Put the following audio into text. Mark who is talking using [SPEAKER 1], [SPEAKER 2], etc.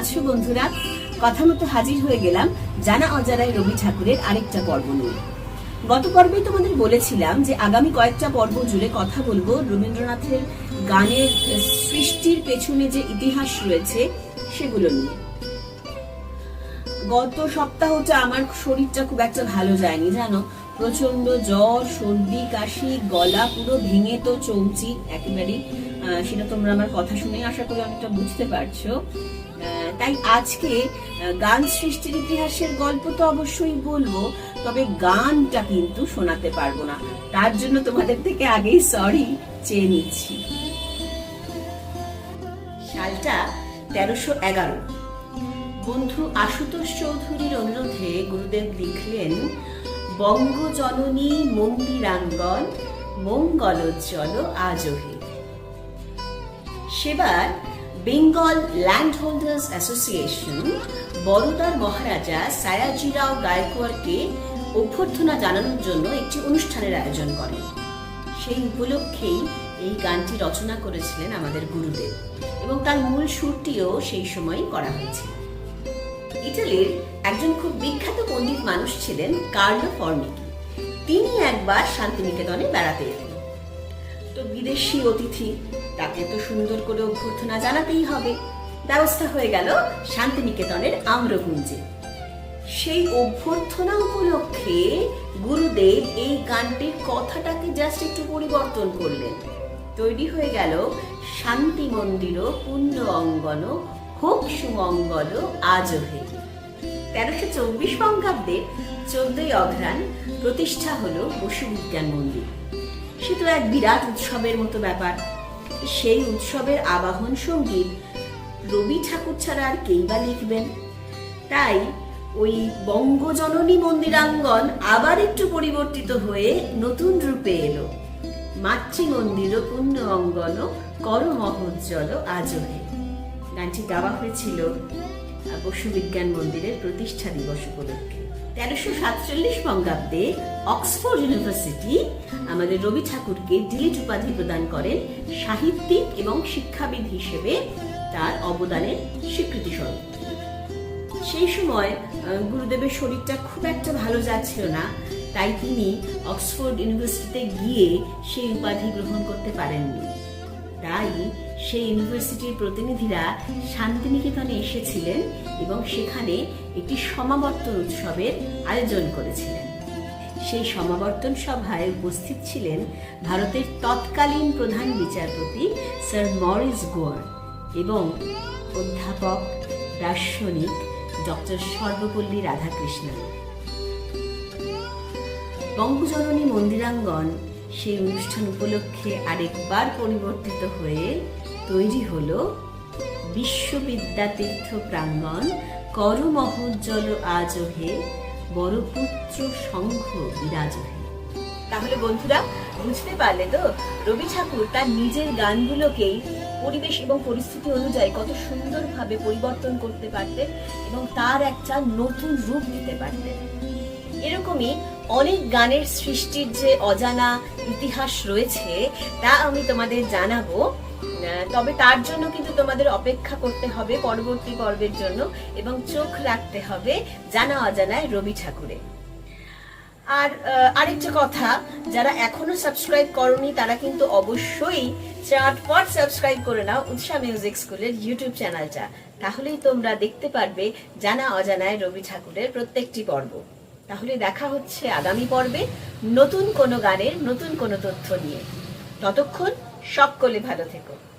[SPEAKER 1] আছো বন্ধুরা? কথা মতো হাজির হয়ে গেলাম জানা অজানায় রবি ঠাকুরের আরেকটা পর্ব নিয়ে। গত পর্বে তোমাদের বলেছিলাম যে আগামী কয়েকটা পর্ব জুড়ে কথা বলব রবীন্দ্রনাথের গানের সৃষ্টির পেছনে যে ইতিহাস রয়েছে সেগুলো নিয়ে। গত সপ্তাহটা আমার শরীরটা খুব একটা ভালো যায়নি, জানো? প্রচণ্ড জ্বর, সর্দি, কাশি, গলা পুরো ভেঙে তো চৌচি একেবারেই। সেটা তোমরা আমার কথা শুনে আশা করি অনেকটা বুঝতে পারছ। তাই আজকে গান সৃষ্টির ইতিহাসের গল্প তো অবশ্যই বলব, তবে গানটা কিন্তু শোনাতে পারব না। তার জন্য তোমাদের থেকে আগেই সরি চেয়ে নিচ্ছি। সালটা তেরোশো এগারো। বন্ধু আশুতোষ চৌধুরীর অনুরোধে গুরুদেব লিখলেন, বঙ্গজননী মন্দিরাঙ্গন মঙ্গলোজ্জ্বল আজহে। সেবার বেঙ্গল ল্যান্ড হোল্ডার্স অ্যাসোসিয়েশন বরোদার মহারাজা সায়াজিরাও গায়কোয়াড়কে অভ্যর্থনা জানানোর জন্য একটি অনুষ্ঠানের আয়োজন করে। সেই উপলক্ষেই এই গানটি রচনা করেছিলেন আমাদের গুরুদেব এবং তার মূল সুরটিও সেই সময়ই করা হয়েছে। ইটালির একজন খুব বিখ্যাত পণ্ডিত মানুষ ছিলেন কার্লো ফর্মিকি। তিনি একবার শান্তিনিকেতনে বেড়াতে এলেন। তো বিদেশি অতিথি, তাকে তো সুন্দর করে অভ্যর্থনা জানাতেই হবে। ব্যবস্থা হয়ে গেল শান্তিনিকেতনের আম্রকুঞ্জে। সেই অভ্যর্থনা উপলক্ষে গুরুদেব এই গানটির কথাটাকে জাস্ট একটু পরিবর্তন করলেন। তৈরি হয়ে গেল শান্তি মন্দির পুণ্য অঙ্গন হোক সুমঙ্গল আজহে তেরোশো চব্বিশ বঙ্গাব্দে চোদ্দই অঘ্রাণ প্রতিষ্ঠা হলো বসু বিজ্ঞান মন্দির। সে তো এক বিরাট উৎসবের মতো ব্যাপার। সেই উৎসবের আবাহন সংগীত রবি ঠাকুর ছাড়া আর কেই বা লিখবেন? তাই ওই বঙ্গজননী মন্দিরাঙ্গন আবার একটু পরিবর্তিত হয়ে নতুন রূপে এলো। মাতৃ মন্দির পুণ্য অঙ্গন কর মহোজ্জ্বল আজহে গানটি গাওয়া হয়েছিল আহ, বসু বিজ্ঞান মন্দিরের প্রতিষ্ঠা দিবস উপলক্ষে। তেরোশো সাতচল্লিশ বঙ্গাব্দে অক্সফোর্ড ইউনিভার্সিটি আমাদের রবি ঠাকুরকে ডিলিট উপাধি প্রদান করেন সাহিত্যিক এবং শিক্ষাবিদ হিসেবে তার অবদানের স্বীকৃতি স্বরূপ সেই সময় গুরুদেবের শরীরটা খুব একটা ভালো যাচ্ছিল না, তাই তিনি অক্সফোর্ড ইউনিভার্সিটিতে গিয়ে সেই উপাধি গ্রহণ করতে পারেননি। তাই সেই ইউনিভার্সিটির প্রতিনিধিরা শান্তিনিকেতনে এসেছিলেন এবং সেখানে একটি সমাবর্তন উৎসবের আয়োজন করেছিলেন। সেই সমাবর্তন সভায় উপস্থিত ছিলেন ভারতের তৎকালীন প্রধান বিচারপতি স্যার মরিস গোয়ার এবং অধ্যাপক, দার্শনিক ডক্টর সর্বপল্লী রাধাকৃষ্ণন। বঙ্গজননী মন্দিরাঙ্গন সেই অনুষ্ঠান উপলক্ষে আরেকবার পরিবর্তিত হয়ে তৈরি হল বিশ্ববিদ্যাতীর্থ প্রাঙ্গণ কর মহোজ্জ্বল আজহে, বড়পুত্র সংঘ বিরাজহে। তাহলে বন্ধুরা, বুঝতে পারলে তো, রবি ঠাকুর তার নিজের গানগুলোকেই পরিবেশ এবং পরিস্থিতি অনুযায়ী কত সুন্দরভাবে পরিবর্তন করতে পারতেন এবং তার একটা নতুন রূপ দিতে পারতেন। এরকমই অনেক গানের সৃষ্টির যে অজানা ইতিহাস রয়েছে, তা আমি তোমাদের জানাব। তবে তার জন্য কিন্তু তোমাদের অপেক্ষা করতে হবে পরবর্তী পর্বের জন্য এবং চোখ রাখতে হবে জানা অজানায় রবি ঠাকুরে। আর আরেকটা কথা, যারা এখনও সাবস্ক্রাইব করনি, তারা কিন্তু অবশ্যই চাটপট সাবস্ক্রাইব করে নাও উৎসা মিউজিক স্কুলের ইউটিউব চ্যানেলটা তাহলেই তোমরা দেখতে পারবে জানা অজানায় রবি ঠাকুরের প্রত্যেকটি পর্ব। তাহলে দেখা হচ্ছে আগামী পর্বে নতুন কোনো গানের নতুন কোনো তথ্য নিয়ে। ততক্ষণ সকলে ভালো থেকো।